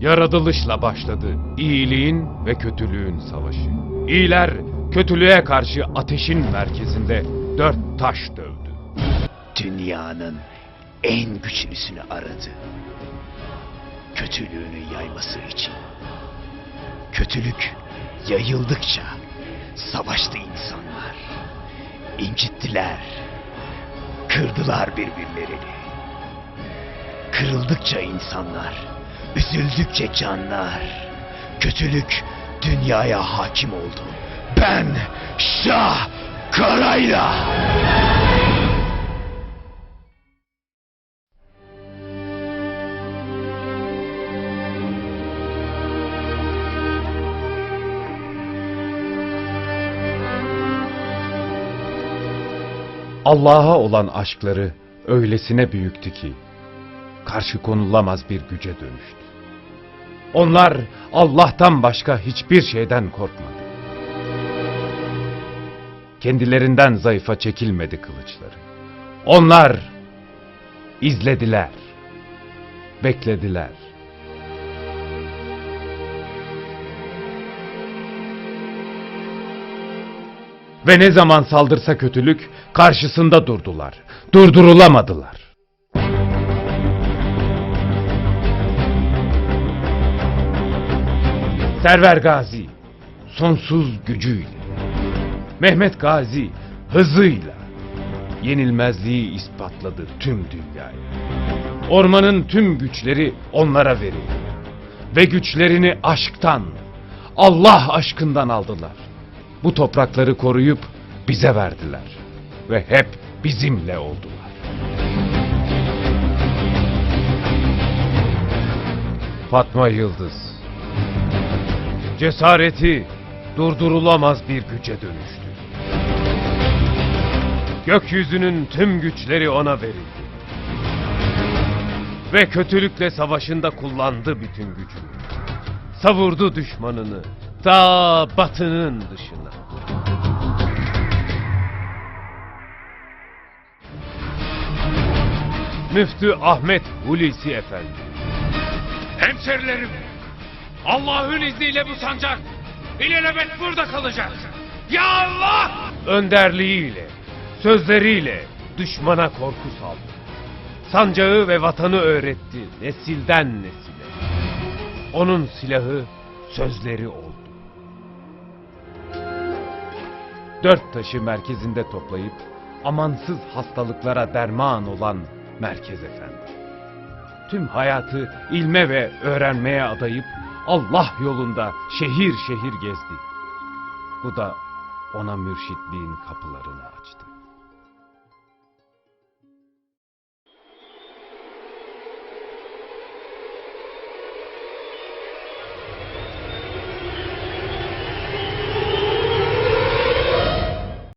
Yaratılışla başladı iyiliğin ve kötülüğün savaşı. İyiler kötülüğe karşı ateşin merkezinde dört taş dövdü. dünyanın en güçlüsünü aradı. Kötülüğünü yayması için. Kötülük yayıldıkça savaştı insanlar. İncittiler. Kırdılar birbirlerini. Kırıldıkça insanlar, üzüldükçe canlar. Kötülük dünyaya hakim oldu. Ben Şah Karayla. Allah'a olan aşkları öylesine büyüktü ki karşı konulamaz bir güce dönüştü. Onlar Allah'tan başka hiçbir şeyden korkmadı. Kendilerinden zayıfa çekilmedi kılıçları. Onlar izlediler, beklediler. Ve ne zaman saldırsa kötülük karşısında durdular. Durdurulamadılar. Server Gazi sonsuz gücüyle. Mehmet Gazi hızıyla yenilmezliği ispatladı tüm dünyaya. Ormanın tüm güçleri onlara verildi. Ve güçlerini aşktan, Allah aşkından aldılar. Bu toprakları koruyup bize verdiler. Ve hep bizimle oldular. Fatma Yıldız Cesareti durdurulamaz bir güce dönüştü. Gökyüzünün tüm güçleri ona verildi. Ve kötülükle savaşında kullandı bütün gücünü. Savurdu düşmanını ta batının dışına. Müftü Ahmet Hulusi Efendi. Hemşerilerim, Allah'ın izniyle bu sancak ilelebet burada kalacak. Ya Allah! önderliğiyle, sözleriyle düşmana korku saldı. Sancağı ve vatanı öğretti nesilden nesile. Onun silahı sözleri oldu. Dört taşı merkezinde toplayıp amansız hastalıklara derman olan Merkez Efendi. Tüm hayatı ilme ve öğrenmeye adayıp Allah yolunda şehir şehir gezdi. Bu da ona mürşitliğin kapılarını açtı.